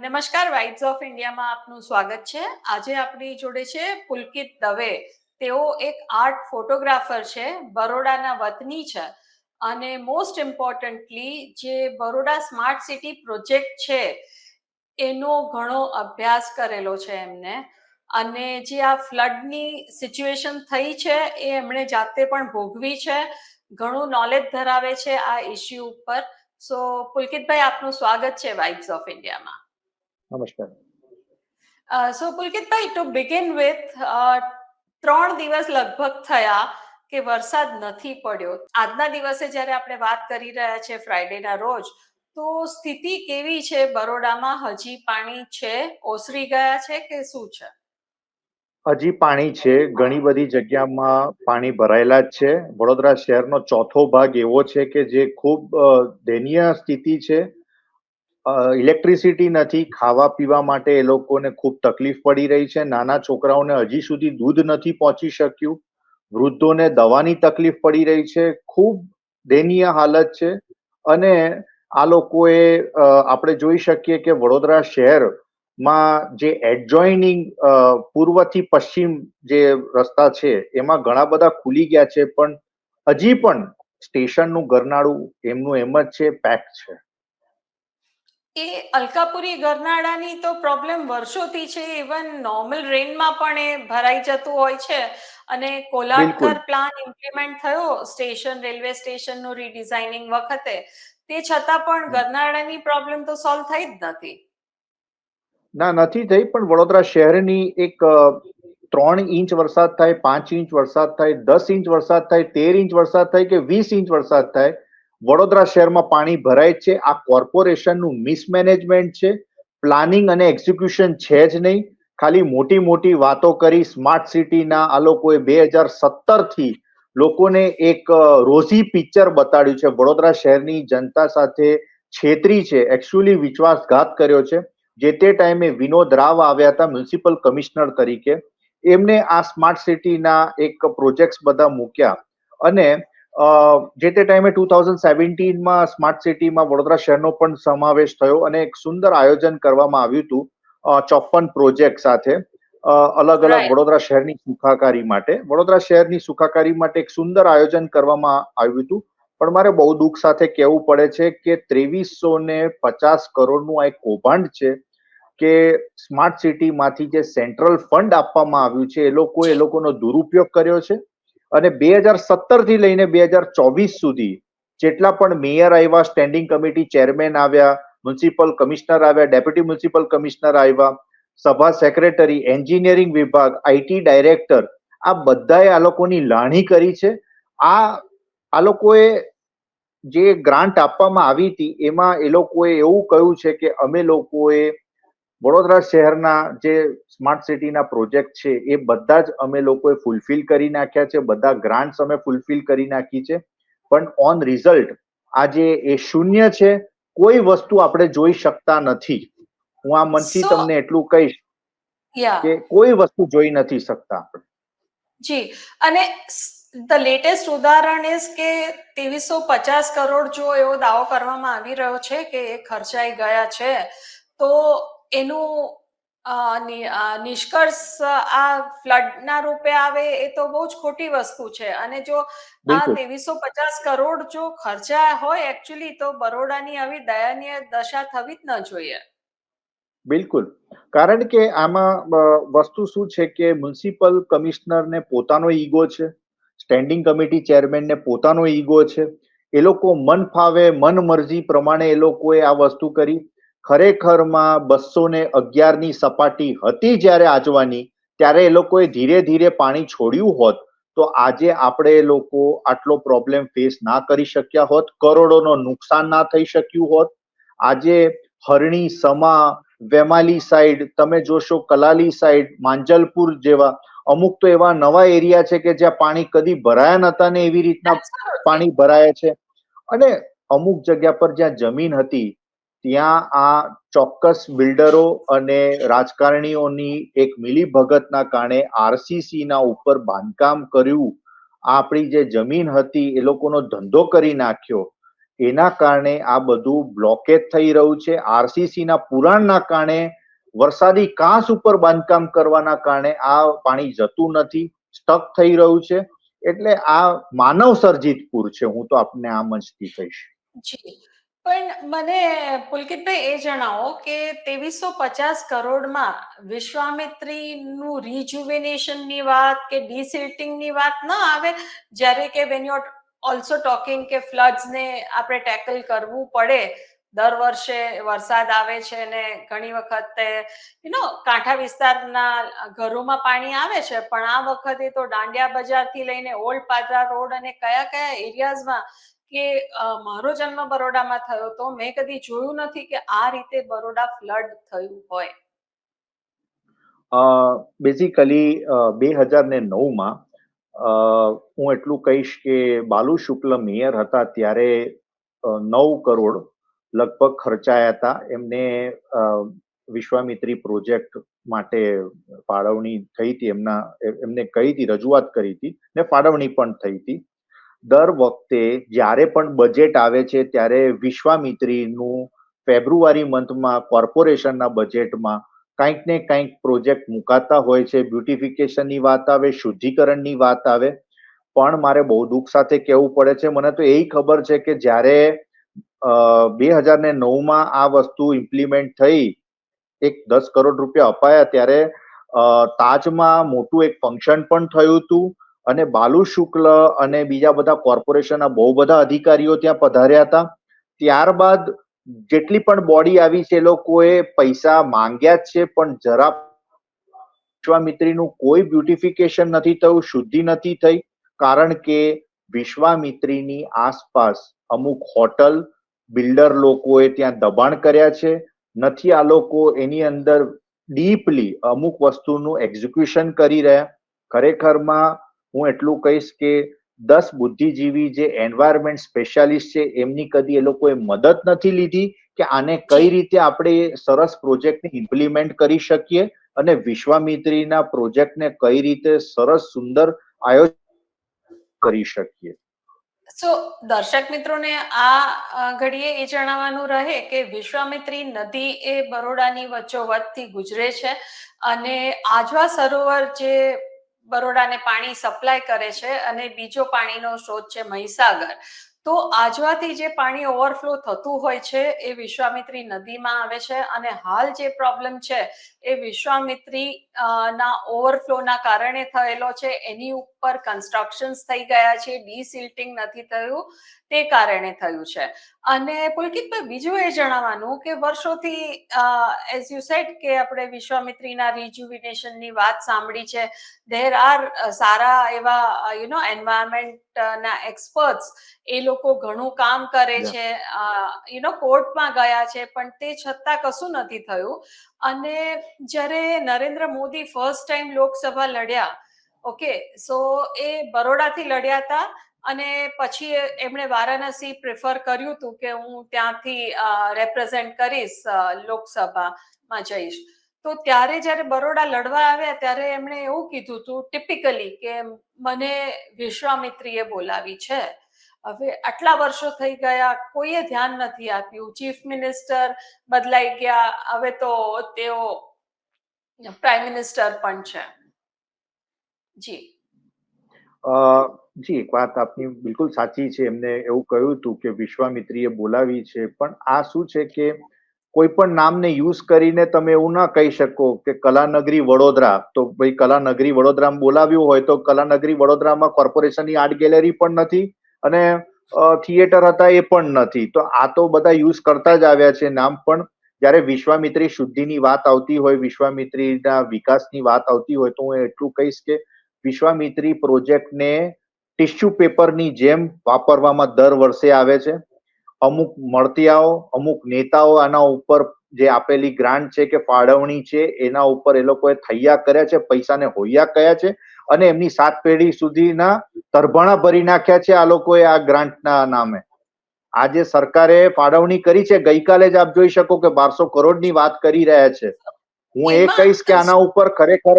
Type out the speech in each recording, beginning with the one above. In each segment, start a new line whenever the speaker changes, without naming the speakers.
નમસ્કાર, vibes of ઇન્ડિયામાં આપનું સ્વાગત છે. આજે આપણી જોડે છે પુલકિત દવે. તેઓ એક આર્ટ ફોટોગ્રાફર છે, બરોડાના વતની છે. અને મોસ્ટ ઇમ્પોર્ટન્ટલી જે બરોડા સ્માર્ટ સિટી પ્રોજેક્ટ છે, એનો ઘણો અભ્યાસ કરેલો છે એમને. અને જે આ ફ્લડની સિચ્યુએશન થઈ છે, એ એમણે જાતે પણ ભોગવી છે. ઘણું નોલેજ ધરાવે છે આ ઇસ્યુ ઉપર. સો પુલકિતભાઈ આપનું સ્વાગત છે વાઇબ્સ ઓફ ઇન્ડિયામાં
નમસ્કાર.
So Pulkitbhai to begin with ત્રણ દિવસ લગભગ થયા કે વરસાદ નથી પડ્યો. આજના દિવસે જ્યારે આપણે વાત કરી રહ્યા છે ફ્રાઈડેના રોજ તો સ્થિતિ કેવી છે? બરોડામાં હજી પાણી છે? ઓસરી ગયા છે કે શું છે?
હજી પાણી છે. ઘણી બધી જગ્યામાં પાણી ભરાયેલા જ છે. વડોદરા શહેરનો ચોથો ભાગ એવો છે કે જે ખૂબ દયનીય સ્થિતિ છે. ઇલેક્ટ્રિસિટી નથી. ખાવા પીવા માટે એ લોકોને ખૂબ તકલીફ પડી રહી છે. નાના છોકરાઓને હજી સુધી દૂધ નથી પહોંચી શક્યું. વૃદ્ધોને દવાની તકલીફ પડી રહી છે. ખૂબ દયનીય હાલત છે. અને આ લોકોએ આપણે જોઈ શકીએ કે વડોદરા શહેરમાં જે એડજોઇનિંગ પૂર્વથી પશ્ચિમ જે રસ્તા છે એમાં ઘણા બધા ખુલી ગયા છે પણ હજી પણ સ્ટેશનનું ગરનાળું એમનું એમ જ છે પેક છે.
એ અલકાપુરી ગરનાળાની તો પ્રોબ્લેમ વર્ષોથી છે ઇવન નોર્મલ રેનમાં પણ એ ભરાઈ જતું હોય છે. અને કોલાટકર પ્લાન ઇમ્પ્લિમેન્ટ થયો સ્ટેશન રેલવે સ્ટેશનનું રીડિઝાઇનિંગ વખતે. તે છતાં પણ ગરનાળાની પ્રોબ્લેમ તો સોલ્વ થઈ જ નથી.
ના, નથી થઈ, પણ વડોદરા શહેરની એક ત્રણ ઇંચ વરસાદ થાય, પાંચ ઇંચ વરસાદ થાય, દસ ઇંચ વરસાદ થાય, તેર ઇંચ વરસાદ થાય કે વીસ ઇંચ વરસાદ થાય, વડોદરા શહેરમાં પાણી ભરાય છે. આ કોર્પોરેશનનું મિસમેનેજમેન્ટ છે. પ્લાનિંગ અને એક્ઝિક્યુશન છે જ નહીં. ખાલી મોટી મોટી વાતો કરી સ્માર્ટ સિટીના, આ લોકોએ બે હજાર સત્તરથી લોકોને એક રોઝી પિક્ચર બતાડ્યું છે. વડોદરા શહેરની જનતા સાથે છેતરી છે. એકચ્યુઅલી વિશ્વાસઘાત કર્યો છે. જે તે ટાઈમે વિનોદ રાવ આવ્યા હતા મ્યુનિસિપલ કમિશનર તરીકે એમને આ સ્માર્ટ સિટીના એક પ્રોજેક્ટ્સ બધા મૂક્યા અને જે તે ટાઈમે ટુ થાઉઝન્ડ સેવન્ટીનમાં સ્માર્ટ સિટીમાં વડોદરા શહેરનો પણ સમાવેશ થયો અને એક સુંદર આયોજન કરવામાં આવ્યું હતું ચોપન પ્રોજેક્ટ સાથે અલગ અલગ વડોદરા શહેરની સુખાકારી માટે. વડોદરા શહેરની સુખાકારી માટે એક સુંદર આયોજન કરવામાં આવ્યું હતું. પણ મારે બહુ દુઃખ સાથે કહેવું પડે છે કે ત્રેવીસો ને પચાસ કરોડનું આ એક કૌભાંડ છે કે સ્માર્ટ સિટીમાંથી જે સેન્ટ્રલ ફંડ આપવામાં આવ્યું છે, એ લોકો એ લોકોનો દુરુપયોગ કર્યો છે. અને બે હજાર સત્તરથી લઈને બે હજાર ચોવીસ સુધી જેટલા પણ મેયર આવ્યા, સ્ટેન્ડિંગ કમિટી ચેરમેન આવ્યા, મ્યુનિસિપલ કમિશનર આવ્યા, ડેપ્યુટી મ્યુનિસિપલ કમિશનર આવ્યા, સભા સેક્રેટરી, એન્જિનિયરિંગ વિભાગ આઈટી ડાયરેક્ટર, આ બધાએ આ લોકોની લાણી કરી છે. આ આ લોકોએ જે ગ્રાન્ટ આપવામાં આવી હતી, એમાં એ લોકોએ એવું કહ્યું છે કે અમે લોકોએ વડોદરા શહેરના જે સ્માર્ટ સિટીના પ્રોજેક્ટ છે એ બધા જ અમે લોકોએ ફૂલફિલ કરી નાખ્યા છે બધા ગ્રાન્ટ્સ અમે ફૂલફિલ કરી નાખી છે. પણ ઓન રિઝલ્ટ આજે એ શૂન્ય છે કોઈ વસ્તુ આપણે જોઈ શકતા નથી. હું આ મનથી તમને એટલું કહીશ કે કોઈ વસ્તુ જોઈ નથી શકતા આપણે.
જી અને ધ લેટેસ્ટ ઉદાહરણ ઇઝ કે ત્રેવીસો પચાસ કરોડ જો એવો દાવો કરવામાં આવી રહ્યો છે કે એ ખર્ચાઈ ગયા છે તો એનું નિષ્કર્ષ આ ફ્લડના રૂપે આવે એ તો બહુ જ ખોટી વસ્તુ છે. અને જો આ ત્રેવીસો પચાસ કરોડ જો ખર્ચા હોય એકચ્યુઅલી તો બરોડાની આવી દયાનીય દશા થવી જ ન જોઈએ.
બિલકુલ. કારણ કે આમાં વસ્તુ શું છે કે મ્યુનિસિપલ કમિશનરને પોતાનો ઈગો છે. સ્ટેન્ડિંગ કમિટી ચેરમેનને પોતાનો ઈગો છે. એ લોકો મન ફાવે મન મરજી પ્રમાણે એ લોકોએ આ વસ્તુ કરી. ખરેખરમાં બસો ને અગિયારની સપાટી હતી જ્યારે આજવાની ત્યારે એ લોકોએ ધીરે ધીરે પાણી છોડ્યું હોત તો આજે આપણે એ લોકો આટલો પ્રોબ્લેમ ફેસ ના કરી શક્યા હોત કરોડોનો નુકસાન ના થઈ શક્યું હોત. આજે હરણી સમા વેમાલી સાઈડ તમે જોશો કલાલી સાઈડ માંજલપુર જેવા અમુક તો એવા નવા એરિયા છે કે જ્યાં પાણી કદી ભરાયા નતા ને એવી રીતના પાણી ભરાયા છે. અને અમુક જગ્યા પર જ્યાં જમીન હતી ત્યાં આ ચોક્કસ બિલ્ડરો અને રાજકારણીઓની એક મિલીભગતના કારણે આરસીસી ના ઉપર બાંધકામ કર્યું. આપણી જે જમીન હતી એ લોકોનો ધંધો કરી નાખ્યો. એના કારણે આ બધું બ્લોકેજ થઈ રહ્યું છે. આરસીસી ના પુરાણના કારણે વરસાદી કાંસ ઉપર બાંધકામ કરવાના કારણે આ પાણી જતું નથી સ્ટક થઈ રહ્યું છે. એટલે આ માનવ સર્જિત પૂર છે. હું તો આપને આ મંચથી કહીશ
પણ મને પુલકિતભાઈ એ જણાવો કે ત્રેવીસો પચાસ કરોડમાં વિશ્વામિત્રીનું રિજુવિનેશનની વાત કે ડિસિલ્ટિંગની વાત ન આવે, જ્યારે કે વેન યુ ઓલ્સો ટોકિંગ કે ફ્લડ્સને આપણે ટેકલ કરવું પડે, દર વર્ષે વરસાદ આવે છે ને ઘણી વખતે યુ નો કાંઠા વિસ્તારના ઘરોમાં પાણી આવે છે, પણ આ વખતે તો દાંડિયા બજારથી લઈને ઓલ્ડ પાદરા રોડ અને કયા કયા એરિયાઝમાં કે મારો જન્મ બરોડામાં થયો તો મેં કદી જોયું નથી કે આ રીતે બરોડા ફ્લડ થયું હોય.
બેઝિકલી બે હજાર ને નવમાં હું એટલું કહીશ કે બાલુ શુક્લ મેયર હતા ત્યારે નવ કરોડ લગભગ ખર્ચાયા હતા. એમને વિશ્વામિત્રી પ્રોજેક્ટ માટે ફાળવણી થઈ હતી. એમના, એમને કહી હતી, રજૂઆત કરી હતી ને ફાળવણી પણ થઈ હતી. દર વખતે જ્યારે પણ બજેટ આવે છે, ત્યારે વિશ્વામિત્રીનું ફેબ્રુઆરી મંથમાં કોર્પોરેશનના બજેટમાં કંઈક ને કંઈક પ્રોજેક્ટ મુકાતા હોય છે. બ્યુટિફિકેશનની વાત આવે, શુદ્ધિકરણની વાત આવે. પણ મારે બહુ દુઃખ સાથે કહેવું પડે છે. મને તો એ ખબર છે કે જ્યારે બે હજાર ને નવમાં આ વસ્તુ ઇમ્પ્લિમેન્ટ થઈ, એક દસ કરોડ રૂપિયા અપાયા ત્યારે તાજમાં મોટું એક ફંક્શન પણ થયું હતું. અને બાલુ શુક્લ અને બીજા બધા કોર્પોરેશનના બહુ બધા અધિકારીઓ ત્યાં પધાર્યા હતા. ત્યારબાદ જેટલી પણ બોડી આવી છે એ લોકોએ પૈસા માંગ્યા છે, પણ જરા વિશ્વામિત્રીનું કોઈ બ્યુટિફિકેશન નથી થયું, શુદ્ધિ નથી થઈ, કારણ કે વિશ્વામિત્રીની આસપાસ અમુક હોટલ બિલ્ડર લોકોએ ત્યાં દબાણ કર્યા છે. નથી આ લોકો એની અંદર ડીપલી અમુક વસ્તુનું એક્ઝિક્યુશન કરી રહ્યા. ખરેખરમાં હું એટલું કહીશ કે દસ બુદ્ધિજીવી જે એન્વાયરમેન્ટ સ્પેશિયાલિસ્ટ છે, એમની કદી એ લોકોએ મદદ નથી લીધી કે આને કઈ રીતે આપણે સરસ પ્રોજેક્ટને ઇમ્પ્લિમેન્ટ કરી શકીએ અને વિશ્વામિત્રીના પ્રોજેક્ટને કઈ રીતે સરસ, સુંદર આયોજન કરી શકીએ.
સો દર્શક મિત્રોને આ ઘડીએ એ જણાવવાનું રહે કે વિશ્વામિત્રી નદી એ બરોડાની વચ્ચોવચ્ચથી ગુજરે છે અને આજવા સરોવર જે બરોડાને પાણી સપ્લાય કરે છે અને બીજો પાણીનો સ્ત્રોત છે મહીસાગર. તો આજવાથી જે પાણી ઓવરફ્લો થતું હોય છે એ વિશ્વામિત્રી નદીમાં આવે છે અને હાલ જે પ્રોબ્લેમ છે એ વિશ્વામિત્રી ના ઓવરફ્લોના કારણે થયેલો છે. એની ઉપર કન્સ્ટ્રક્શન્સ થઈ ગયા છે. ડીસિલ્ટિંગ નથી થયું. તે કારણે થયું છે. અને પુલકિતભાઈ બીજું એ જણાવવાનું કે વર્ષોથી એઝ યુ સેડ કે આપણે વિશ્વામિત્રીના રિજ્યુવિનેશનની વાત સાંભળી છે. ધેર આર સારા એવા યુ નો એન્વાયરમેન્ટના એક્સપર્ટ્સ એ લોકો ઘણું કામ કરે છે. યુ નો કોર્ટમાં ગયા છે. પણ તે છતાં કશું નથી થયું. અને જ્યારે નરેન્દ્ર મોદી ફર્સ્ટ ટાઈમ લોકસભા લડ્યા ઓકે સો એ બરોડાથી લડ્યા હતા અને પછી એમણે વારાણસી પ્રિફર કર્યું હતું કે હું ત્યાંથી રેપ્રેઝેન્ટ કરીશ લોકસભામાં જઈશ. તો ત્યારે જ્યારે બરોડા લડવા આવ્યા ત્યારે એમણે એવું કીધું હતું ટિપિકલી કે મને વિશ્વામિત્રીએ બોલાવી છે. હવે આટલા વર્ષો થઈ ગયા, કોઈએ ધ્યાન નથી આપ્યું. ચીફ મિનિસ્ટર બદલાઈ ગયા, હવે તો તેઓ પ્રાઇમ મિનિસ્ટર પણ છે. જી.
જી, એક વાત આપની બિલકુલ સાચી છે. એમને એવું કહ્યું હતું કે વિશ્વામિત્રીએ બોલાવી છે. પણ આ શું છે કે કોઈ પણ નામને યુઝ કરીને તમે એવું ના કહી શકો કે કલાનગરી વડોદરા. તો ભાઈ કલાનગરી વડોદરામાં બોલાવ્યું હોય તો કલાનગરી વડોદરામાં કોર્પોરેશનની આર્ટ ગેલેરી પણ નથી. અને થિયેટર હતા એ પણ નથી. તો આ તો બધા યુઝ કરતા જ આવ્યા છે નામ, પણ જ્યારે વિશ્વામિત્રી શુદ્ધિની વાત આવતી હોય, વિશ્વામિત્રીના વિકાસની વાત આવતી હોય, તો હું એટલું કહીશ કે વિશ્વામિત્રી પ્રોજેક્ટને ટિશ્યુ પેપરની જેમ વાપરવામાં દર વર્ષે આવે છે. અમુક મળતિયાઓ, અમુક નેતાઓ આના ઉપર જે આપેલી ગ્રાન્ટ છે કે ફાળવણી છે, એના ઉપર એ લોકોએ થૈયા કર્યા છે, પૈસાને હોયા કયા છે. અને એમની સાત પેઢી સુધીના તરભણા ભરી નાખ્યા છે આ લોકોએ આ ગ્રાન્ટના નામે. આજે સરકારે ફાળવણી કરી છે. ગઈકાલે જ આપ જોઈ શકો કે બારસો કરોડની વાત કરી રહ્યા છે. હું એ કહીશ કે આના ઉપર ખરેખર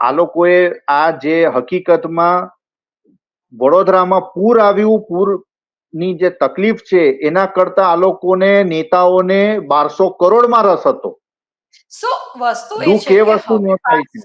આ લોકોએ આ જે હકીકતમાં વડોદરામાં પૂર આવ્યું પૂરની જે તકલીફ છે એના કરતા આ લોકોને નેતાઓને બારસો કરોડમાં રસ હતો.
સો વસ્તુ એ છે કે
વસ્તુ
હવે
ન થાય છે.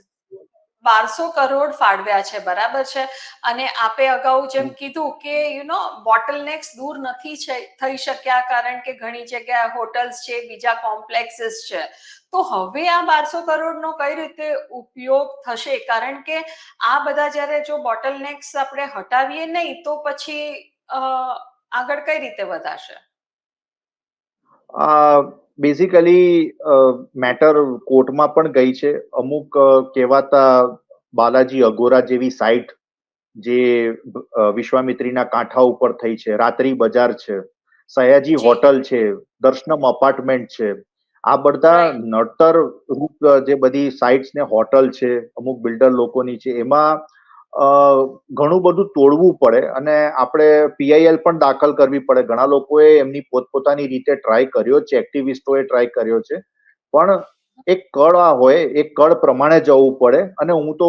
બારસો કરોડ ફાળવ્યા છે બરાબર છે? અને આપે અગાઉ જેમ કીધું કે યુ નો બોટલનેક્સ દૂર નથી થઈ શક્યા કારણ કે ઘણી જગ્યાએ હોટલ્સ છે બીજા કોમ્પ્લેક્સીસ છે. તો હવે આ બારસો કરોડનો કઈ રીતે ઉપયોગ થશે? કારણ કે આ બધા જ્યારે જો બોટલનેક્સ આપણે હટાવીએ નહીં તો પછી આગળ કઈ રીતે વધાશે?
બેઝિકલી મેટર કોર્ટમાં પણ ગઈ છે. અમુક કહેવાતા બાલાજી અગોરા જેવી સાઇટ જે વિશ્વામિત્રીના કાંઠા ઉપર થઈ છે. રાત્રિ બજાર છે. સયાજી હોટલ છે. દર્શનમ અપાર્ટમેન્ટ છે. આ બધા. નડતર રૂપ જે બધી સાઇટ્સ ને હોટલ છે અમુક બિલ્ડર લોકોની છે એમાં ઘણું બધું તોડવું પડે અને આપણે પીઆઈએલ પણ દાખલ કરવી પડે. ઘણા લોકોએ એમની પોતપોતાની રીતે ટ્રાય કર્યો છે એક્ટિવિસ્ટોએ ટ્રાય કર્યો છે. પણ એક કળ આ હોય, એક કળ પ્રમાણે જવું પડે અને હું તો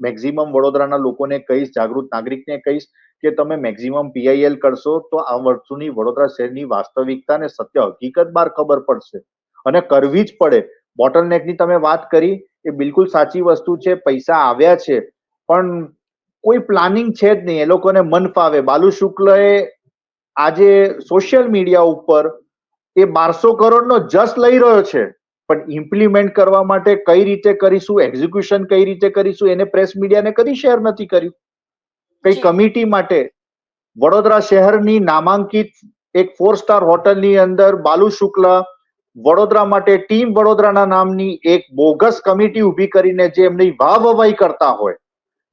મેક્ઝિમમ વડોદરાના લોકોને કહીશ, જાગૃત નાગરિકને કહીશ કે તમે મેક્ઝિમમ પીઆઈએલ કરશો તો આ વર્ષોની વડોદરા શહેરની વાસ્તવિકતા ને સત્ય હકીકત બાર ખબર પડશે. અને કરવી જ પડે. બોટલનેકની તમે વાત કરી, એ બિલકુલ સાચી વસ્તુ છે. પૈસા આવ્યા છે પણ કોઈ પ્લાનિંગ છે જ નહીં. એ લોકોને મન ફાવે. બાલુ શુક્લએ આજે સોશિયલ મીડિયા ઉપર એ બારસો કરોડનો જસ લઈ રહ્યો છે. પણ ઇમ્પ્લિમેન્ટ કરવા માટે કઈ રીતે કરીશું એક્ઝિક્યુશન કઈ રીતે કરીશું એને પ્રેસ મીડિયાને કદી શેર નથી કર્યું. કઈ કમિટી માટે. વડોદરા શહેરની નામાંકિત એક ફોર સ્ટાર હોટલની અંદર બાલુ શુક્લા વડોદરા માટે ટીમ વડોદરાના નામની એક બોગસ કમિટી ઊભી કરીને જે એમની વાહ વવાઈ કરતા હોય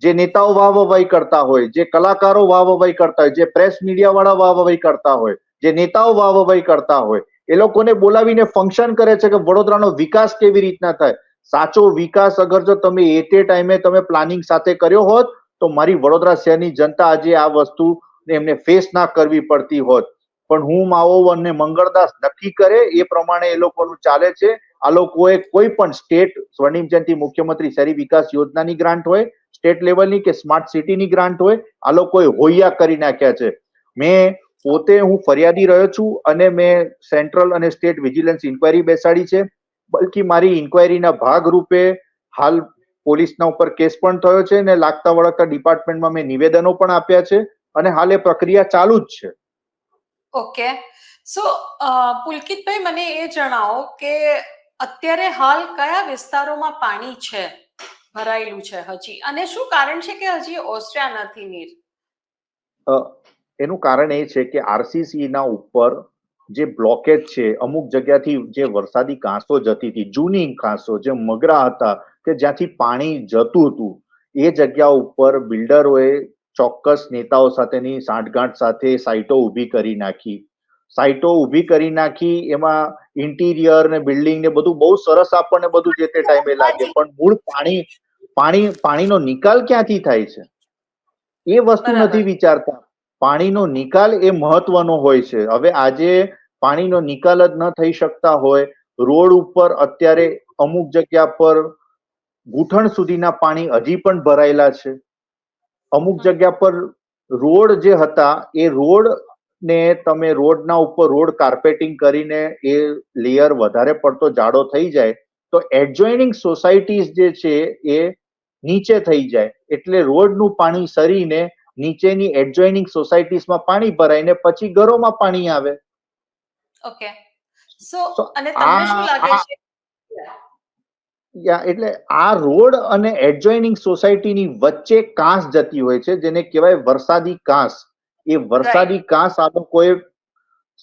જે નેતાઓ વાહ વહી કરતા હોય, જે કલાકારો વાહ વહી કરતા હોય, જે પ્રેસ મીડિયા વાળા વાહ વવાઈ કરતા હોય, જે નેતાઓ વાહ વવાઈ કરતા હોય, એ લોકોને બોલાવીને ફંક્શન કરે છે કે વડોદરાનો વિકાસ કેવી રીતના થાય? સાચો વિકાસ અગર જો તમે એ તે ટાઈમે તમે પ્લાનિંગ સાથે કર્યો હોત, તો મારી વડોદરા શહેરની જનતા આજે આ વસ્તુ એમને ફેસ ના કરવી પડતી હોત. પણ હું, માવો અને મંગળદાસ નક્કી કરે એ પ્રમાણે એ લોકોનું ચાલે છે. આ લોકોએ કોઈ પણ સ્ટેટ સ્વર્ણિમ જયંતિ મુખ્યમંત્રી શહેરી વિકાસ યોજનાની ગ્રાન્ટ હોય સ્ટેટ લેવલની કે સ્માર્ટ સિટીની ગ્રાન્ટ હોય, આ લોકોએ હોયા કરી નાખ્યા છે. મેં પોતે હું ફરિયાદી રહ્યો છું અને મેં સેન્ટ્રલ અને સ્ટેટ વિજિલન્સ ઇન્કવાયરી બેસાડી છે. બલકી મારી ઇન્કવાયરીના ભાગરૂપે હાલ પોલીસના ઉપર કેસ પણ થયો છે અને લાગતા વળગતા ડિપાર્ટમેન્ટમાં મેં નિવેદનો પણ આપ્યા છે અને હાલ એ પ્રક્રિયા ચાલુ જ છે.
ઓકે. સો પુલકિતભાઈ, મને એ જણાવો કે અત્યારે હાલ કયા વિસ્તારોમાં પાણી છે? ભરાયેલું છે હજી. અને શું કારણ છે કે હજી ઓસ્ટ્રિયા નથી નીર?
એનું કારણ એ છે કે આરસીસી ના ઉપર જે બ્લોકેજ છે, અમુક જગ્યાથી જે વરસાદી કાંસો જતી હતી, જૂની કાંસો જે મગરા હતા, કે જ્યાંથી પાણી જતું હતું, એ જગ્યા ઉપર બિલ્ડરોએ ચોક્કસ નેતાઓ સાથેની સાંઠગાંઠ સાથે સાઇટો ઊભી કરી નાખી. સાઇટો ઊભી કરી નાખી એમાં ઇન્ટિરિયર ને બિલ્ડિંગ ને બધું બહુ સરસ આપણને બધું જે તે ટાઈમે લાગે. પણ મૂળ પાણી પાણી પાણીનો નિકાલ ક્યાંથી થાય છે? એ વસ્તુ નથી વિચારતા. પાણીનો નિકાલ એ મહત્વનો હોય છે. હવે આજે પાણીનો નિકાલ જ ન થઈ શકતા હોય રોડ ઉપર અત્યારે અમુક જગ્યા પર ગુઠણ સુધીના પાણી હજી પણ ભરાયેલા છે. અમુક જગ્યા પર રોડ જે હતા એ રોડ ને તમે રોડના ઉપર રોડ કાર્પેટિંગ કરીને એ લેયર વધારે પડતો જાડો થઈ જાય તો એડજોઇનિંગ સોસાયટીઝ જે છે એ નીચે થઈ જાય. એટલે રોડનું પાણી સરીને નીચેની એડજોઇનિંગ સોસાયટીઝમાં પાણી ભરાઈને પછી ઘરોમાં પાણી આવે.
ઓકે સો અને તમને શું લાગે છે?
યા એટલે આ રોડ અને એડજોઇનિંગ સોસાયટીની વચ્ચે કાંસ જતી હોય છે જેને કહેવાય વરસાદી કાંસ. એ વરસાદી કાંસ આ લોકોએ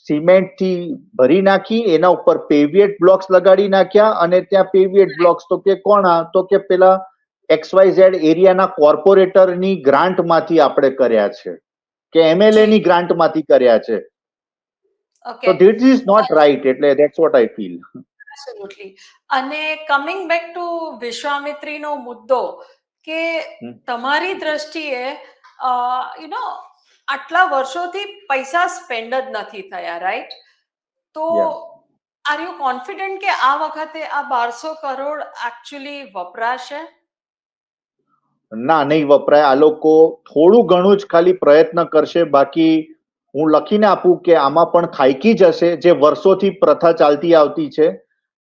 સિમેન્ટથી ભરી નાખી એના ઉપર પેવિયેટ બ્લોક્સ લગાડી નાખ્યા અને ત્યાં પેવિયેટ બ્લોક્સ તો કે કોણ તો કે પેલા XYZ એરિયાના કોર્પોરેટરની ગ્રાન્ટમાંથી આપણે કર્યા છે. કે એમએલએ ની ગ્રાન્ટમાંથી કર્યા છે. તો ધીટ ઇઝ નોટ રાઈટ એટલે that's what I feel
absolutely અને કમિંગ બેક ટુ વિશ્વામિત્રીનો મુદ્દો કે તમારી દ્રષ્ટિએ યુ નો આટલા વર્ષોથી પૈસા સ્પેન્ડ જ નથી થયા રાઈટ તો આર યુ કોન્ફિડન્ટ કે આ વખતે આ બારસો કરોડ એકચ્યુઅલી વપરાશે?
ના નહીં વપરાય. આ લોકો થોડું ઘણું જ ખાલી પ્રયત્ન કરશે. બાકી હું લખીને આપું કે આમાં પણ ખાઈકી જશે જે વર્ષોથી પ્રથા ચાલતી આવતી છે.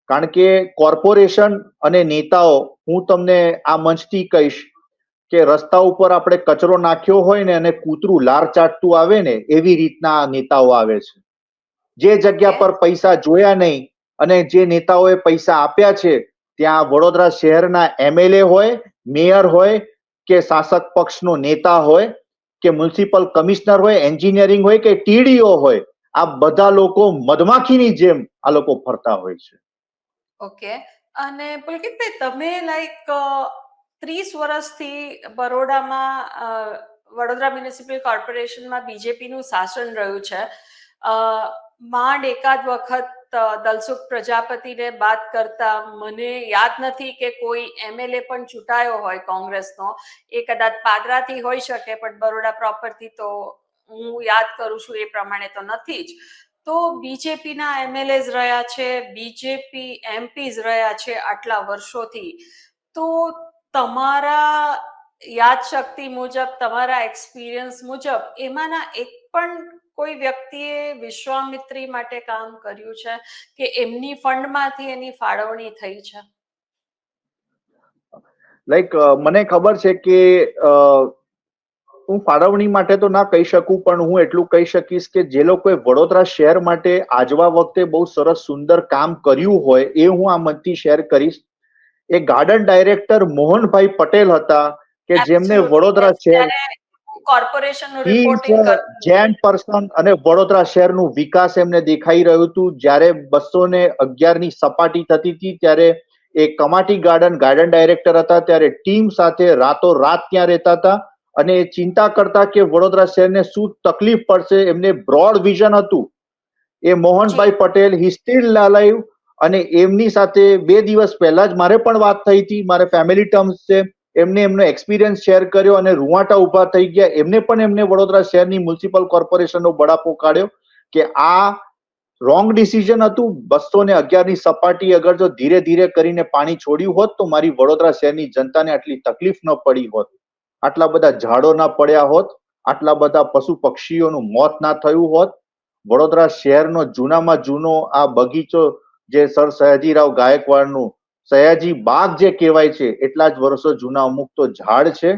કારણ કે કોર્પોરેશન અને નેતાઓ હું તમને આ મંચથી કહીશ કે રસ્તા ઉપર આપણે કચરો નાખ્યો હોય ને અને કૂતરું લાર ચાટતું આવે ને એવી રીતના નેતાઓ આવે છે. જે જગ્યા પર પૈસા જોયા નહીં અને જે નેતાઓએ પૈસા આપ્યા છે, ત્યાં વડોદરા શહેરના એમએલએ હોય, મેયર હોય કે શાસક પક્ષનો નેતા હોય કે મ્યુનિસિપલ કમિશનર હોય, એન્જિનિયરિંગ હોય કે ટીડીઓ હોય, આ બધા લોકો મધમાખીની જેમ આ લોકો ફરતા હોય છે.
ઓકે. અને પુલકિતભાઈ, તમે લાઈક ત્રીસ વર્ષથી બરોડામાં વડોદરા મ્યુનિસિપલ કોર્પોરેશનમાં બીજેપીનું શાસન રહ્યું છે. માંડ એકાદ વખત દલસુખ પ્રજાપતિને બાદ કરતા મને યાદ નથી કે કોઈ એમએલએ પણ ચૂંટાયો હોય કોંગ્રેસનો. એ કદાચ પાદરાથી હોઈ શકે, પણ બરોડા પ્રોપરથી તો હું યાદ કરું છું એ પ્રમાણે તો નથી જ. તો બીજેપીના એમએલએઝ રહ્યા છે, બીજેપી એમપીઝ રહ્યા છે આટલા વર્ષોથી. તો તમારા યાદશક્તિ મુજબ, તમારા એક્સપિરિયન્સ મુજબ, એમાંના એક પણ કોઈ વ્યક્તિએ વિશ્વામિત્રી માટે કામ કર્યું છે કે એમની ફંડમાંથી એની ફાળવણી થઈ છે?
લાઈક મને ખબર છે કે હું ફાળવણી માટે તો ના કહી શકું, પણ હું એટલું કહી શકીશ કે જે લોકોએ વડોદરા શહેર માટે આજવા વખતે બહુ સરસ સુંદર કામ કર્યું હોય, એ હું આ મતથી શેર કરીશ. એ ગાર્ડન ડાયરેક્ટર મોહનભાઈ પટેલ હતા કે જેમને વડોદરા શહેર
રિપોર્ટિંગ
પર્સન અને વડોદરા શહેરનું વિકાસ એમને દેખાઈ રહ્યું હતું. જ્યારે બસો ને અગિયારની સપાટી થતી હતી ત્યારે એ કમાટી ગાર્ડન ગાર્ડન ડાયરેક્ટર હતા. ત્યારે ટીમ સાથે રાતો રાત ત્યાં રહેતા હતા અને એ ચિંતા કરતા કે વડોદરા શહેરને શું તકલીફ પડશે એમને બ્રોડ વિઝન હતું. એ મોહનભાઈ પટેલ હી સ્ટીલ અને એમની સાથે બે દિવસ પહેલા જ મારે પણ વાત થઈ હતી, મારે ફેમિલી ટર્મ્સ છે, એમને એમનો એક્સપિરિયન્સ શેર કર્યો અને રૂવાટા ઊભા થઈ ગયા. એમને પણ એમને વડોદરા શહેરની મ્યુનિસિપલ કોર્પોરેશનનો બડાપો કાઢ્યો કે આ રોંગ ડિસિઝન હતું. બસો ને અગિયારની સપાટી અગર જો ધીરે ધીરે કરીને પાણી છોડ્યું હોત તો મારી વડોદરા શહેરની જનતાને આટલી તકલીફ ન પડી હોત. આટલા બધા ઝાડો ના પડ્યા હોત, આટલા બધા પશુ પક્ષીઓનું મોત ના થયું હોત. વડોદરા શહેરનો જૂનામાં જૂનો આ બગીચો જે સર સયાજીરાવ ગાયકવાડનું સયાજી બાગ જે કહેવાય છે એટલા જ વર્ષો જૂના અમુક તો ઝાડ છે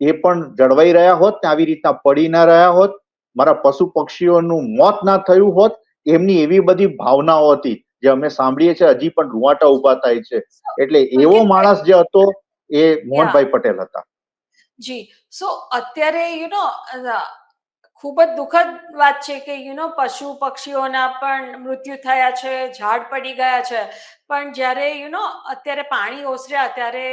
એ પણ જળવાઈ રહ્યા હોત ને આવી રીતના પડી ના રહ્યા હોત મારા પશુ પક્ષીઓનું મોત ના થયું હોત એમની એવી બધી ભાવનાઓ હતી જે અમે સાંભળીએ છીએ હજી પણ રૂવાટા ઊભા થાય છે. એટલે એવો માણસ જે હતો એ મોહનભાઈ પટેલ હતા.
જી. સો અત્યારે યુ નો ખૂબ જ દુઃખદ વાત છે કે યુ નો પશુ પક્ષીઓના પણ મૃત્યુ થયા છે ઝાડ પડી ગયા છે. પણ જ્યારે યુ નો અત્યારે પાણી ઓસર્યા ત્યારે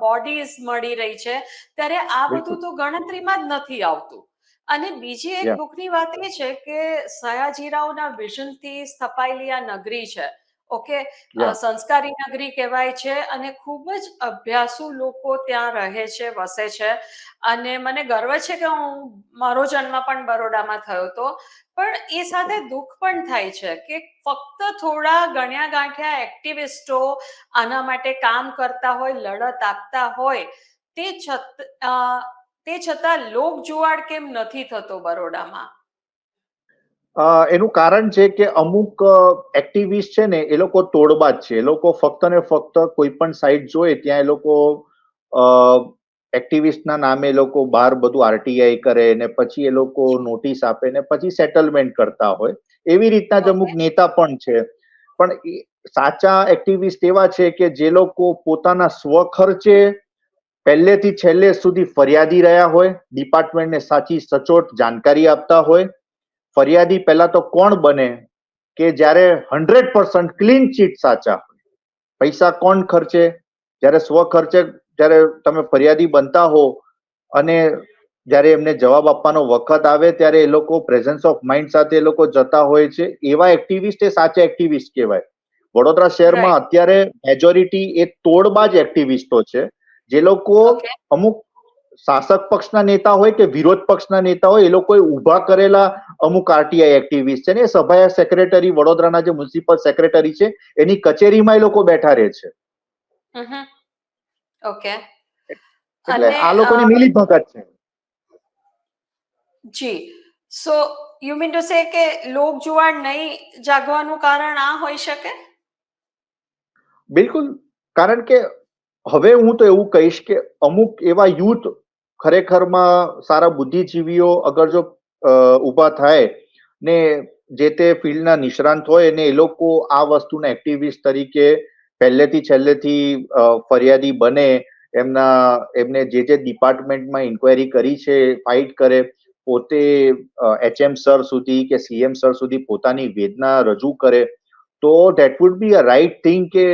બોડીઝ મળી રહી છે. ત્યારે આ બધું તો ગણતરીમાં જ નથી આવતું. અને બીજી એક. દુઃખની વાત એ છે કે સયાજીરાઓના વિઝનથી સ્થપાયેલી આ નગરી છે. ઓકે? સંસ્કારી નગરી કહેવાય છે અને ખૂબ જ અભ્યાસુ લોકો ત્યાં રહે છે વસે છે. અને મને ગર્વ છે કે હું મારો જન્મ પણ બરોડામાં થયો હતો. પણ એ સાથે દુઃખ પણ થાય છે કે ફક્ત થોડા ગણ્યા ગાંઠ્યા એક્ટિવિસ્ટો આના માટે કામ કરતા હોય લડત આપતા હોય તે છત તે છતાં લોક જુવાડ કેમ નથી થતો બરોડામાં?
એનું કારણ છે કે અમુક એક્ટિવિસ્ટ છે ને એ લોકો તોડબાજ છે. એ લોકો ફક્ત ને ફક્ત કોઈ પણ સાઇટ જોઈએ ત્યાં એ લોકો એક્ટિવિસ્ટના નામે એ લોકો બહાર બધું આરટીઆઈ કરે ને પછી એ લોકો નોટિસ આપે ને પછી સેટલમેન્ટ કરતા હોય. એવી રીતના જ અમુક નેતા પણ છે. પણ સાચા એક્ટિવિસ્ટ એવા છે કે જે લોકો પોતાના સ્વખર્ચે પહેલેથી છેલ્લે સુધી ફરિયાદી રહ્યા હોય ડિપાર્ટમેન્ટને સાચી સચોટ જાણકારી આપતા હોય ફરિયાદી પહેલા તો કોણ બને કે જ્યારે હંડ્રેડ પર્સન્ટ ક્લીન ચીટ સાચા હોય? પૈસા કોણ ખર્ચે? જ્યારે સ્વ ખર્ચે જ્યારે તમે ફરિયાદી બનતા હો અને જ્યારે એમને જવાબ આપવાનો વખત આવે ત્યારે એ લોકો પ્રેઝન્સ ઓફ માઇન્ડ સાથે એ લોકો જતા હોય છે. એવા એક્ટિવિસ્ટ એ સાચા એક્ટિવિસ્ટ કહેવાય. વડોદરા શહેરમાં અત્યારે મેજોરિટી એ તોડબાજ એક્ટિવિસ્ટો છે. જે લોકો અમુક શાસક પક્ષના નેતા હોય કે વિરોધ પક્ષના નેતા હોય એ લોકોએ ઊભા કરેલા અમુક આરટીઆઈ એક્ટિવિસ્ટ છે ને એ સભાયા સેક્રેટરી વડોદરાના જે મ્યુનિસિપલ સેક્રેટરી છે એની કચેરીમાં એ લોકો બેઠા રહે છે.
ઓકે
એટલે આ લોકોની મિલી ભગત છે.
જી. So you mean to say કે લોક જુવાળ નહીં જાગવાનું કારણ આ હોઈ શકે?
બિલકુલ. કારણ કે હવે હું તો એવું કહીશ કે અમુક એવા યુથ ખરેખરમાં સારા બુદ્ધિજીવીઓ અગર જો ઊભા થાય ને જે તે ફિલ્ડના નિષ્ણાંત હોય ને એ લોકો આ વસ્તુના એક્ટિવિસ્ટ તરીકે પહેલેથી છેલ્લેથી ફરિયાદી બને એમના એમને જે જે ડિપાર્ટમેન્ટમાં ઇન્ક્વાયરી કરી છે ફાઇટ કરે પોતે એચએમ સર સુધી કે સીએમ સર સુધી પોતાની વેદના રજૂ કરે તો that would be a right thing કે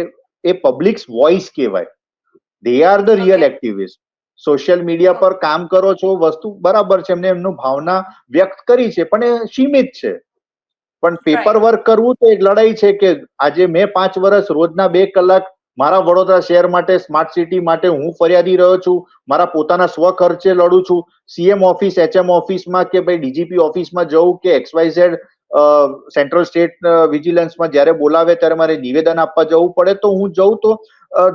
એ પબ્લિક્સ વોઇસ કહેવાય. They are the real activist social media પર કામ કરો છો વસ્તુ બરાબર છે એમને એમનું ભાવના વ્યક્ત કરી છે પણ એ સીમિત છે. પણ પેપર વર્ક કરવું તો એક લડાઈ છે કે આજે મેં પાંચ વર્ષ રોજના બે કલાક મારા વડોદરા શહેર માટે સ્માર્ટ સિટી માટે હું ફરિયાદી રહ્યો છું મારા પોતાના સ્વ ખર્ચે લડું છું સીએમ ઓફિસ એચએમ ઓફિસમાં કે ભાઈ ડીજીપી ઓફિસમાં જવું કે એક્સવાયઝેડ સેન્ટ્રલ સ્ટેટ વિજિલન્સમાં જ્યારે બોલાવે ત્યારે મારે નિવેદન આપવા જવું પડે તો હું જઉં તો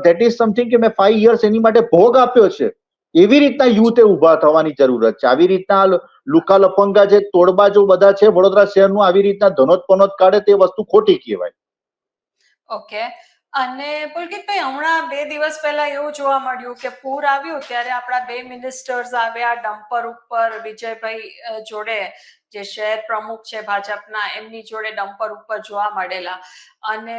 ધેટ ઇઝ સમથિંગ કે મેં ફાઈવ યર્સ એની માટે ભોગ આપ્યો છે. એવી રીતના યુથે ઊભા થવાની જરૂરત છે. આવી રીતના લુકા લપંગા જે તોડબાજો બધા છે વડોદરા શહેરનું આવી રીતના ધનોત પનોત કાઢે તે વસ્તુ ખોટી કહેવાય.
ઓકે. અને પુલકિતભાઈ હમણાં બે દિવસ પહેલા એવું જોવા મળ્યું કે પૂર આવ્યું ત્યારે આપણા બે મિનિસ્ટર્સ આવ્યા ડમ્પર ઉપર વિજયભાઈ જોડે જે શહેર પ્રમુખ છે ભાજપના એમની જોડે ડમ્પર ઉપર જોવા મળેલા. અને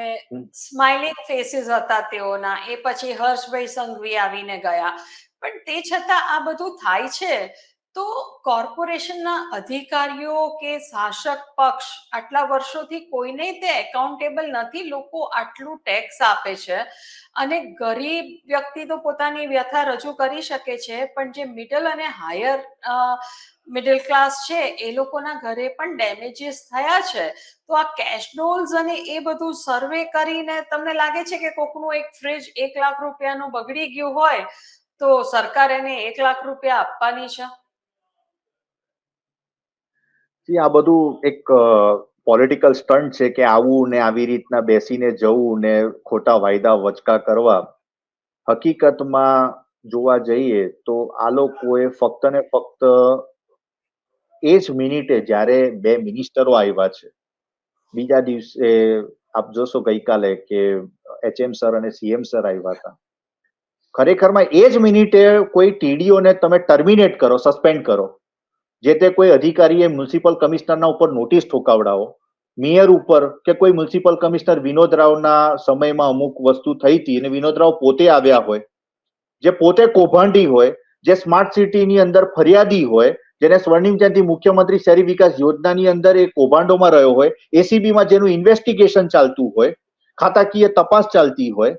સ્માઇલિંગ ફેસીસ હતા તેઓના. એ પછી હર્ષભાઈ સંઘવી આવીને ગયા. પણ તે છતાં આ બધું થાય છે, તો કોર્પોરેશનના અધિકારીઓ કે શાસક પક્ષ આટલા વર્ષોથી કોઈને તે એકાઉન્ટેબલ નથી, લોકો આટલું ટેક્સ આપે છે. અને ગરીબ વ્યક્તિ તો પોતાની વ્યથા રજૂ કરી શકે છે, પણ જે મિડલ અને હાયર મિડલ ક્લાસ છે, એ લોકોના ઘરે પણ ડેમેજીસ થયા છે. તો આ કેશ ડોલ્સ અને એ બધું સર્વે કરીને તમને લાગે છે કે કોકનું એક ફ્રીજ એક લાખ રૂપિયાનું બગડી ગયું હોય તો સરકાર એને એક લાખ રૂપિયા આપવાની છે?
આ બધું એક પોલિટિકલ સ્ટન્ટ છે કે આવું ને આવી રીતના બેસીને જવું ને ખોટા વાયદા વચકા કરવા. હકીકતમાં જોવા જઈએ તો આ લોકોએ ફક્ત ને ફક્ત એ જ મિનિટે જ્યારે બે મિનિસ્ટરો આવ્યા છે. બીજા દિવસે આપ જોશો ગઈકાલે કે એચએમ સર અને સીએમ સર આવ્યા હતા. ખરેખરમાં એ જ મિનિટે કોઈ ટીડીઓને તમે ટર્મિનેટ કરો, સસ્પેન્ડ કરો. જે તે કોઈ અધિકારીએ મ્યુનિસિપલ કમિશનરના ઉપર નોટિસ ઠોકાવડાવો, મેયર ઉપર કે કોઈ મ્યુનિસિપલ કમિશનર વિનોદ રાવના સમયમાં અમુક વસ્તુ થઈ હતી અને વિનોદ રાવ પોતે આવ્યા હોય, જે પોતે કૌભાંડી હોય, જે સ્માર્ટ સિટીની અંદર ફરિયાદી હોય, જેને સ્વર્ણિમ જયંતિ મુખ્યમંત્રી શહેરી વિકાસ યોજનાની અંદર એ કૌભાંડોમાં રહ્યો હોય એસીબીમાં જેનું ઇન્વેસ્ટિગેશન ચાલતું હોય, ખાતાકીય તપાસ ચાલતી હોય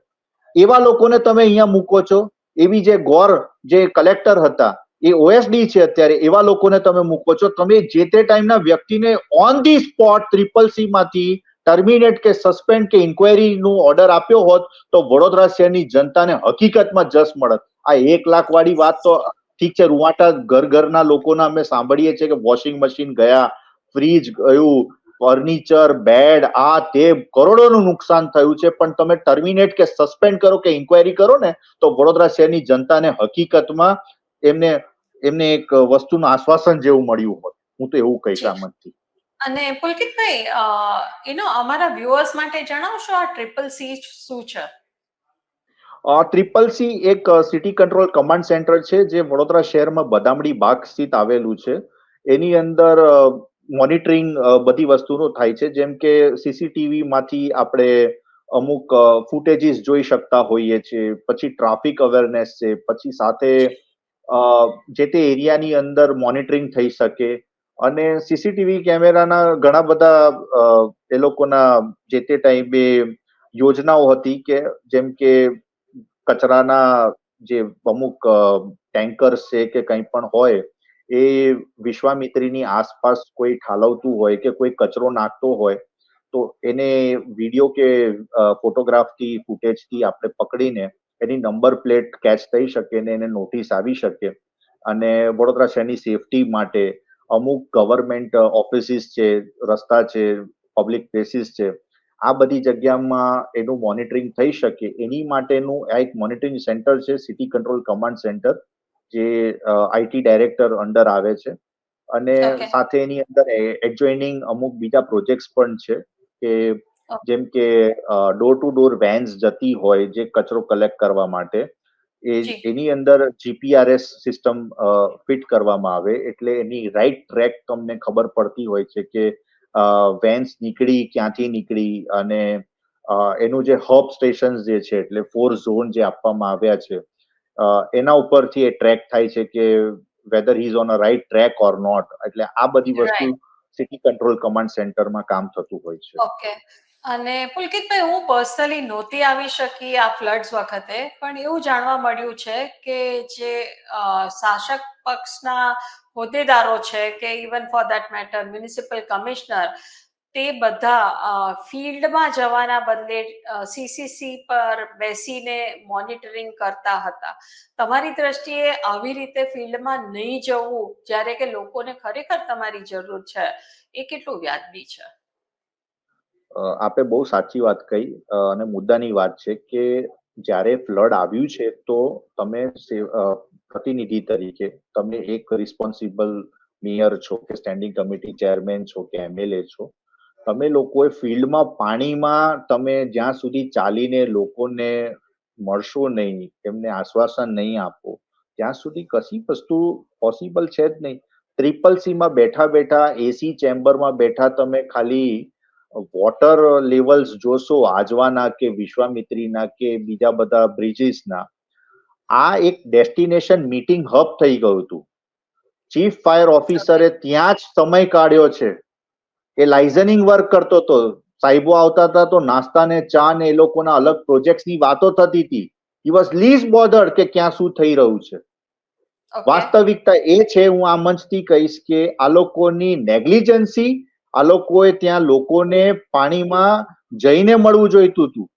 એવા લોકોને તમે અહીંયા મૂકો છો, એવી જે ગોર જે કલેક્ટર હતા, એ ઓએસડી છે અત્યારે, એવા લોકોને તમે મૂકો છો, તમે જે તે ટાઈમના વ્યક્તિને on the spot triple C માંથી ટર્મિનેટ કે સસ્પેન્ડ કે ઇન્ક્વાયરી નું ઓર્ડર આપ્યો હોત, તો વડોદરા શહેરની જનતાને હકીકતમાં જસ મળત. આ એક લાખ વાળી વાત તો ઠીક છે, રૂવાટા ઘર ઘરના લોકોના અમે સાંભળીએ છીએ કે વોશિંગ મશીન ગયા ફ્રીજ ગયું ફર્નિચર બેડ આ તે કરોડોનું નુકસાન થયું છે. પણ તમે ટર્મિનેટ કે સસ્પેન્ડ કરો કે ઇન્ક્વાયરી કરો ને તો વડોદરા શહેરની જનતાને હકીકતમાં એમને એમને એક વસ્તુનું આશ્વાસન જેવું મળ્યું હોત. હું તો એવું કહીશ આ મનથી
અને પુલકિતભાઈ એનો અમારા વ્યુઅર્સ માટે જણાવશો આ ટ્રિપલ સી શું છે?
ટ્રિપલ સી એક સિટી કંટ્રોલ કમાન્ડ સેન્ટર છે જે વડોદરા શહેરમાં બદામડી બાગ સ્થિત આવેલું છે. એની અંદર મોનિટરિંગ બધી વસ્તુનું થાય છે. જેમ કે સીસીટીવી માંથી આપણે અમુક ફૂટેજીસ જોઈ શકતા હોઈએ છીએ, પછી ટ્રાફિક અવેરનેસ છે, પછી સાથે જે તે એરિયાની અંદર મોનિટરિંગ થઈ શકે. અને સીસીટીવી કેમેરાના ઘણા બધા એ લોકોના જે તે ટાઈમે યોજનાઓ હતી કે જેમ કે કચરાના જે અમુક ટેન્કર્સ છે કે કંઈ પણ હોય એ વિશ્વામિત્રીની આસપાસ કોઈ ઠાલવતું હોય કે કોઈ કચરો નાખતો હોય, તો એને વીડિયો કે ફોટોગ્રાફથી ફૂટેજથી આપણે પકડીને એની નંબર પ્લેટ કેચ થઈ શકે ને એને નોટિસ આવી શકે. અને વડોદરા શહેરની સેફટી માટે અમુક ગવર્મેન્ટ ઓફિસીસ છે, રસ્તા છે પબ્લિક પ્લેસીસ છે, આ બધી જગ્યામાં એનું મોનિટરિંગ થઈ શકે. એની માટેનું આ એક મોનિટરિંગ સેન્ટર છે સિટી કંટ્રોલ કમાન્ડ સેન્ટર જે આઈટી ડાયરેક્ટર અંડર આવે છે. અને સાથે એની અંદર એડજોઇનિંગ અમુક બીજા પ્રોજેક્ટ્સ પણ છે કે જેમ કે ડોર ટુ ડોર વેન્સ જતી હોય જે કચરો કલેક્ટ કરવા માટે એ એની અંદર જીપીઆરએસ સિસ્ટમ ફિટ કરવામાં આવે. એટલે એની રાઈટ ટ્રેક તમને ખબર પડતી હોય છે કે વેન્સ નીકળી ક્યાંથી નીકળી અને એનું જે હબ સ્ટેશન જે છે એટલે ફોર ઝોન જે આપવામાં આવ્યા છે એના ઉપરથી એ ટ્રેક થાય છે કે whether is on a right track or not એટલે આ બધી વસ્તુ સિટી કંટ્રોલ કમાન્ડ સેન્ટરમાં કામ થતું હોય છે.
ઓકે અને પુલકિતભાઈ હું પર્સનલી નહોતી આવી શકી આ ફ્લડ્સ વખતે પણ એવું જાણવા મળ્યું છે કે જે શાસક પક્ષના હોદ્દેદારો છે કે even for that matter municipal commissioner તે બધા ફિલ્ડમાં જવાના બદલે સીસીસી પર બેસીને મોનિટરિંગ કરતા હતા. તમારી દ્રષ્ટિએ આવી રીતે ફિલ્ડમાં નહીં જવું જ્યારે કે લોકોને ખરેખર તમારી જરૂર છે, એ કેટલું વ્યાજબી છે?
આપે બહુ સાચી વાત કહી અને મુદ્દાની વાત છે કે જ્યારે ફ્લડ આવ્યું છે તો તમે પ્રતિનિધિ તરીકે તમે એક રિસ્પોન્સિબલ મેયર છો કે સ્ટેન્ડિંગ કમિટી ચેરમેન છો કે એમએલએ છો તમે લોકોએ ફિલ્ડમાં પાણીમાં તમે જ્યાં સુધી ચાલીને લોકોને મળશો નહીં એમને આશ્વાસન નહીં આપો, ત્યાં સુધી કશી વસ્તુ પોસિબલ છે જ નહીં. ટ્રિપલ સીમાં બેઠા બેઠા એસી ચેમ્બરમાં બેઠા તમે ખાલી વોટર લેવલ્સ જોશો, આજવાના કે વિશ્વામિત્રીના કે બીજા બધા બ્રિજીસના આ એક ડેસ્ટિનેશન મીટિંગ હબ થઈ ગયું હતું. ચીફ ફાયર ઓફિસરે ત્યાં જ સમય કાઢ્યો છે. એ લાઇઝનિંગ વર્ક કરતો હતો સાહેબો આવતા હતા તો નાસ્તા ને ચા ને એ લોકોના અલગ પ્રોજેક્ટ્સની વાતો થતી હતી. ઈ વોઝ લીઝ બોધર્ડ કે ક્યાં શું થઈ રહ્યું છે. વાસ્તવિકતા એ છે હું આ મંચથી કહીશ કે આ લોકોની નેગ્લિજન્સી આ લોકોએ ત્યાં લોકોને પાણીમાં જઈને મળવું જોઈતું હતું.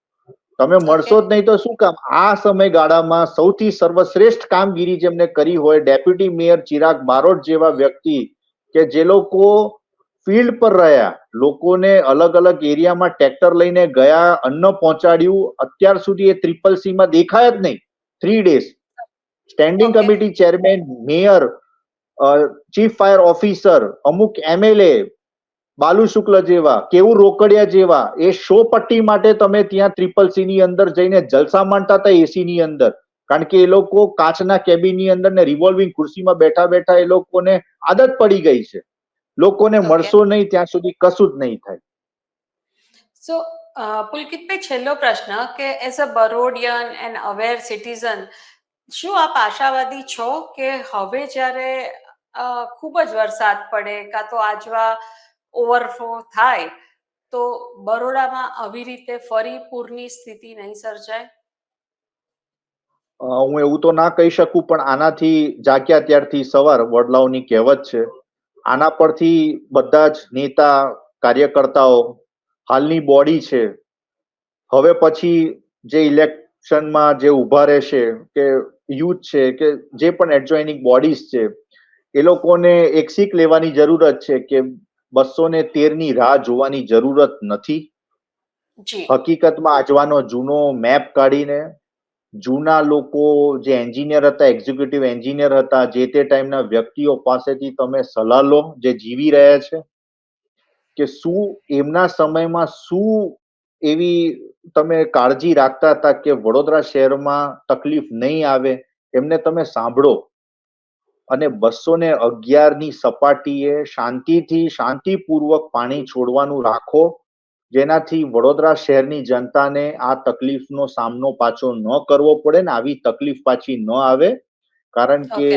તમે મળશો જ નહીં તો શું કામ? આ સમયગાળામાં સૌથી સર્વશ્રેષ્ઠ કામગીરી જેમને કરી હોય ડેપ્યુટી મેયર ચિરાગ બારોટ જેવા વ્યક્તિ કે જે લોકો ફિલ્ડ પર રહ્યા. લોકોને અલગ અલગ એરિયામાં ટ્રેક્ટર લઈને ગયા અન્ન પહોંચાડ્યું. અત્યાર સુધી એ ટ્રિપલ સી માં દેખાય જ નહીં. Three days standing committee chairman mayor chief fire officer અમુક એમએલએ બાલુ શુક્લ જેવા કેવું રોકડિયા જેવા એ શો પટ્ટી માટે તમે ત્યાં ટ્રિપલ સી ની અંદર જઈને જલસા માણતા હતા એસી ની અંદર. કારણ કે એ લોકો કાચના કેબિનની અંદર ને રિવોલ્વિંગ ખુરશીમાં બેઠા બેઠા એ લોકોને આદત પડી ગઈ છે. લોકોને મળશો નહીં ત્યાં સુધી કશું જ નહીં થાય.
સો પુલકિતભાઈ છેલ્લો પ્રશ્ન કે as a Barodian and aware citizen શું આપ આશાવાદી છો કે હવે જ્યારે ખૂબ જ વરસાદ પડે કાં તો આજવા ઓવરફ્લો થાય તો બરોડામાં આવી રીતે ફરી પૂરની સ્થિતિ નહીં સર્જાય?
હું એવું તો ના કહી શકું પણ આનાથી જાગ્યા ત્યારથી સવાર વડલાઓની કહેવત છે આના પરથી બધા જ નેતા કાર્યકર્તાઓ હાલની બોડી છે. હવે પછી જે ઇલેક્શનમાં જે ઊભા રહેશે કે યુથ છે કે જે પણ એડજોઇનિંગ બોડીઝ છે એ લોકોને એક શીખ લેવાની જરૂરત છે કે બસો ને તેરની રાહ જોવાની જરૂરત નથી? હકીકતમાં આજવાનો જૂનો મેપ કાઢીને જૂના લોકો જે એન્જિનિયર હતા, એક્ઝિક્યુટિવ એન્જિનિયર હતા, જે તે ટાઈમના વ્યક્તિઓ પાસેથી તમે સલાહ લો, જે જીવી રહ્યા છે, કે શું એમના સમયમાં શું એવી તમે કાળજી રાખતા હતા કે વડોદરા શહેરમાં તકલીફ નહીં આવે, એમને તમે સાંભળો. અને બસો ને અગિયારની સપાટીએ શાંતિથી, શાંતિપૂર્વક પાણી છોડવાનું રાખો. જેનાથી વડોદરા શહેરની જનતાને આ તકલીફનો સામનો પાછો ન કરવો પડે ને આવી તકલીફ પાછી ન આવે. કારણ કે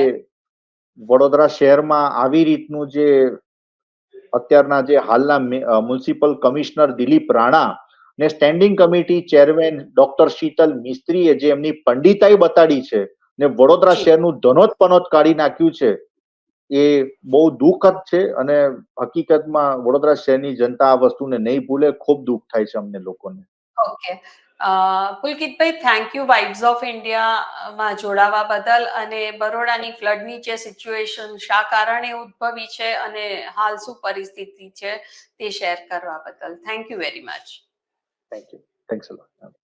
વડોદરા શહેરમાં આવી રીતનું જે અત્યારના જે હાલના મ્યુનિસિપલ કમિશનર દિલીપ રાણા ને standing committee chairman doctor Shital મિસ્ત્રીએ જે એમની પંડિતાઈ બતાડી છે ને વડોદરા શહેરનું ધનોત પનોત કાઢી નાખ્યું છે એ બહુ દુઃખદ છે અને હકીકતમાં વડોદરા શહેરની જનતા આ વસ્તુને નહીં ભૂલે ખૂબ દુઃખ થાય છે અમને લોકોને.
Okay. Pulkitbhai thank you vibes of ઇન્ડિયામાં જોડાવા બદલ અને બરોડાની ફ્લડની જે સિચ્યુએશન શા કારણે ઉદ્ભવી છે અને હાલ શું પરિસ્થિતિ છે તે શેર કરવા બદલ. Thank you very much
thank you thanks a lot